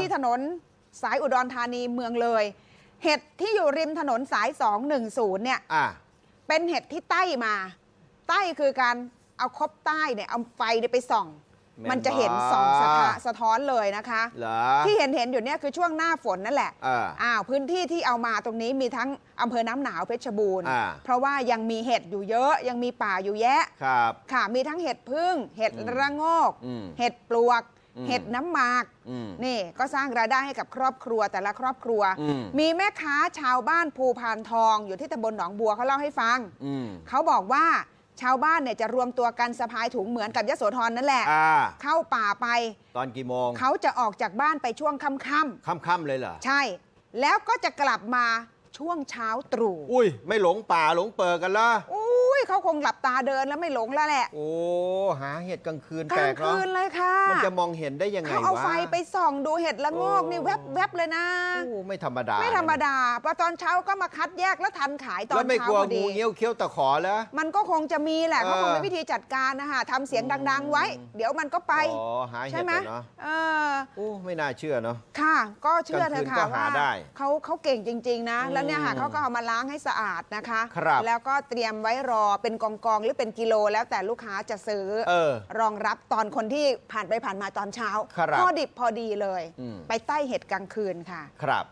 ที่ถนนสายอุดรธานีเมืองเลย เห็ดที่อยู่ริมถนนสาย 210 เนี่ยอะเป็นเห็ดที่ใต้มา ใต้คือการเอาคบใต้เนี่ยเอาไฟเนี่ยไปส่อง แม่นมันจะเห็นส่องบ่สะท้าสะท้อนเลยนะคะ เหรอที่เห็นเห็นอยู่เนี่ยคือช่วงหน้าฝนนั่นแหละ เออ อ้าวพื้นที่ที่เอามาตรงนี้มีทั้งอำเภอน้ำหนาวเพชรบูรณ์ อ่า เพราะว่ายังมีเห็ดอยู่เยอะยังมีป่าอยู่แยะ ครับ ค่ะ มีทั้งเห็ดพึ่ง เห็ดอืมระโงก อืม เห็ดปลวกอืม เห็ดน้ำหมากอืมนี่ก็สร้างรายได้ให้กับครอบครัวแต่ละครอบครัวอืมมีแม่ค้าชาวบ้านภูพานทอง อยู่ที่ตำบลหนองบัวเขาเล่าให้ฟังอืมเขาบอกว่าชาวบ้านเนี่ยจะรวมตัวกันสะพายถุงเหมือนกับยโสธรนั่นแหละอ่าเข้าป่าไป ตอนกี่โมง เขาจะออกจากบ้านไปช่วงค่ำค่ำๆเลยเหรอๆใช่ แล้วก็จะกลับมาช่วงเช้าตรู่ อุ้ย ไม่หลงป่าหลงเปิดกันละอุ้ ยเขาคงหลับตาเดินแล้วไม่หลงแล้วแหละโอ้หาเห็ดกลางคืนกแปลลางกเนาะคืนเลยค่ะมันจะมองเห็นได้ยังไงเขาเอาวะ ไฟไปส่องดูเห็ดละโงกโอ้นี่แวบๆเลยนะ โอ้ไม่ธรรมดาไม่ธรรมดาพอตอนเช้าก็มาคัดแยกแล้วทันขายตอแล้นวไม่เช้ากลัวพองูดี เงี้ยวเคี้ยวตะขอแล้ว มันก็คงจะมีแหละเออ เขาคงมีวิธีจัดการนะคะทำเสียงดัง ๆ ไว้ เดี๋ยวมันก็ไป อ๋อหาใช่เห็ดไหมเหรอเนาะเออ โอ้ไม่น่าเชื่อเนาะ ค่ะ ก็เชื่อเธอะกลางคืนก็ค่ะหาว่าได้เขาเขาเก่งจริง ๆ นะ อืมแล้วเนี่ยค่ะเขาก็เอามาล้างให้สะอาดนะคะ ครับแล้วก็เตรียมไว้รอเป็นกองๆหรือเป็นกิโลแล้วแต่ลูกค้าจะซื้อเออรองรับตอนคนที่ผ่านไปผ่านมาตอนเช้าครับพอดิบพอดีเลย อืม ไปใต้เห็ดกลางคืนค่ะครับ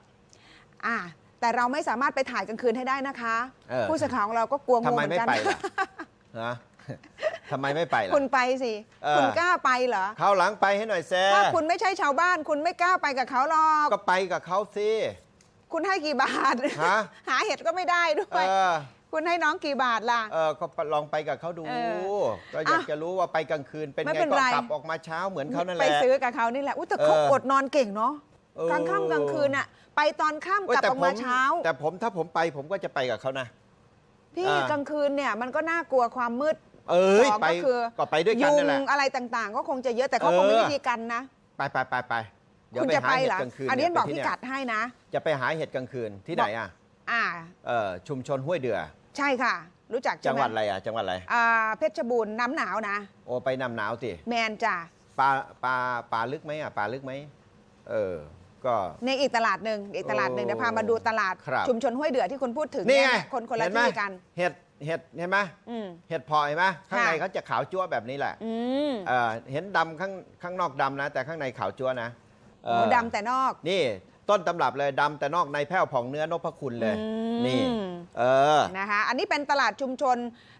อ่าแต่เราไม่สามารถไปถ่ายกลางคืนให้ได้นะคะ เออ ผู้สื่อข่าวของเราก็กลัวทำงูไมเหมือไม่นกัน ไปล่ะฮะทำไมไม่ไปล่ะ คุณไปสิ เออ คุณกล้าไปเหรอ เข้าวหลังไปให้หน่อยแซ่ถ้าคุณไม่ใช่ชาวบ้าน คุณไม่กล้าไปกับเขาหรอก ก็ไปกับเขาสิ คุณให้กี่บาท ฮะ หาเห็ดก็ไม่ได้ด้เอวย อ คุณให้น้องกี่บาทล่ะ เออก็ลองไปกับเขาดูเออก็อยากอะจะรู้ว่าไปกลางคืนเป็นไม่ไงเป็นก็ไร กลับออกมาเช้าเหมือนเขานั่นแหไปละ ซื้อกับเขานี่แหละ อุ้ยแต่เขาเอออดนอนเก่งเนาะเออ กลางค่ำกลางคืนอะไปตอนค่ำเว้ยกลับแต่ออกผมมาเช้า แต่ผมถ้าผมไปผมก็จะไปกับเขานะ พี่อ่ากลางคืนเนี่ยมันก็น่ากลัวความมืดเอ้ยสองไปก็คือก็ไปด้วยกันยุนั่นแหละ งอะไรต่างๆ ก็คงจะเยอะแต่เขาคงมีเออ วิธีกันนะ ไปไปไปไปเดี๋ยวคุณไปจะหาไปเห็เหดรอกลางคืนอันนี้เยบอกไปพิที่กัดเนี่ยให้นะ จะไปหาเห็ดกลางคืนที่ไหนอะ อ่าเออชุมชนห้วยเดือ ใช่ค่ะ รู้จักจัใช่งไหหมวัดอะไรอะจังหวัดอะไรอ่าเพชรบูรณ์น้ำหนาวนะ โอ้ไปนำหนาวสิแมนจ้ะปลาปลาปลาลึกไหมอะปลาลึกไหมเออก็ ในอีกตลาดหนึ่งอีกตลาดหนึ่งโอ้เดี๋ยวพามาดูตลาด ครับ ชุมชนห้วยเดือที่คุณพูดถึงนี่เยไงคนคนละเห็ไหมที่กัน เห็ดเห็ดเห็นไหมอืม เห็ดเพอเห็นไหมข้างในค่ะ เขาจะขาวจั๊วแบบนี้แหละอืมเออเห็นดำข้างข้างนอกดำนะ แต่ข้างในขาวจั๊วนะเอโอ้อดำแต่นอก นี่ ต้นตำรับเลยดำแต่นอกในแผ้วผ่องเนื้อนพคุณเลยอืมนี่ เออนะคะอันนี้เป็นตลาดชุมชน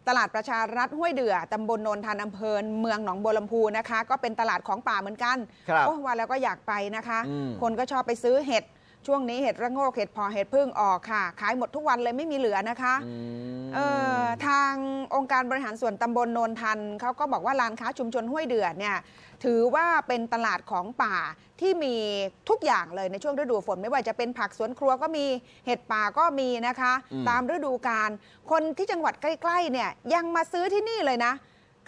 ตลาดประชารัฐห้วยเดือตำบลโนนทานอำเภอเมืองหนองบัวลำพูนะคะ ก็เป็นตลาดของป่าเหมือนกันครับโอ้ว่าแล้วก็อยากไปนะคะอืมคนก็ชอบไปซื้อเห็ด ช่วงนี้เห็ดระโงกเห็ดพอเห็ดพึ่งออกค่ะ ขายหมดทุกวันเลยไม่มีเหลือนะคะอืมเออทางองค์การบริหารส่วนตำบลโนนทันเขาก็บอกว่าร้านค้าชุมชนห้วยเดือดเนี่ยถือว่าเป็นตลาดของป่าที่มีทุกอย่างเลยในช่วงฤดูฝนไม่ว่าจะเป็นผักสวนครัวก็มีเห็ดป่าก็มีนะคะอืมตามฤดูกาลคนที่จังหวัดใกล้ๆเนี่ยยังมาซื้อที่นี่เลยนะ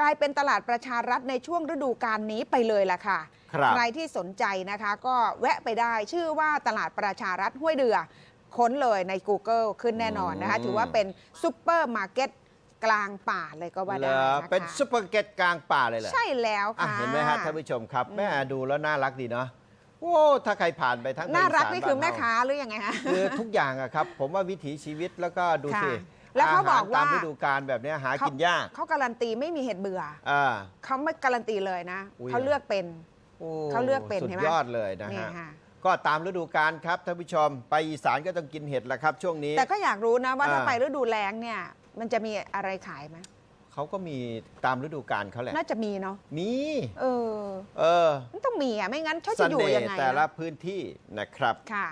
กลายเป็นตลาดประชารัฐในช่วงฤดูกาลนี้ไปเลยล่ะค่ะครับ ใครที่สนใจนะคะก็แวะไปได้ชื่อว่าตลาดประชารัฐห้วยเดือ ค้นเลยใน Google ขึ้นแน่นอนนะคะอืมถือว่าเป็นซุปเปอร์มาร์เก็ตกลางป่าเลยก็ว่าเหรได้อนะคะเป็นซุปเปอร์เก็ตกลางป่าเลยเหรอใช่แล้วอะค่ะเห็นไหมฮะท่านผู้ชมครับแม่ดูแล้วน่ารักดีเนาะโอ้ถ้าใครผ่านไปทั้งน่ารักภนี่คือบ้แม่เฮค้าหรือยังไงคะคือทุกอย่างอะครับ ผมว่าวิถีชีวิตแล้วก็ดูสิค่ะแล้วเขาบอกว่าตามฤดูกาลแบบเนี้ยหากินยากเขาการันตีไม่มีเห็ดเบื่ออ่าเขาไม่การันตีเลยนะอุ๊ยเขาเลือกเป็น โอ้เขาเลือกเป็นสุดเห็นไหมยอดเลยนะนี่ฮะ ค่ะ ก็ตามฤดูกาลครับท่านผู้ชม ไปอีสานก็ต้องกินเห็ดแหละครับ ช่วงนี้ แต่ก็อยากรู้นะว่าถ้าอ่าไปฤดูแล้งเนี่ย มันจะมีอะไรขายไหมเขาก็มีตามฤดูกาลเขาแหละ น่าจะมีเนาะมี เออ เออมันต้องมีอะไม่งั้นเขาเสจะอยู่น่ยังห์ไงแต่ละนะพื้นที่นะครับ ค่ะ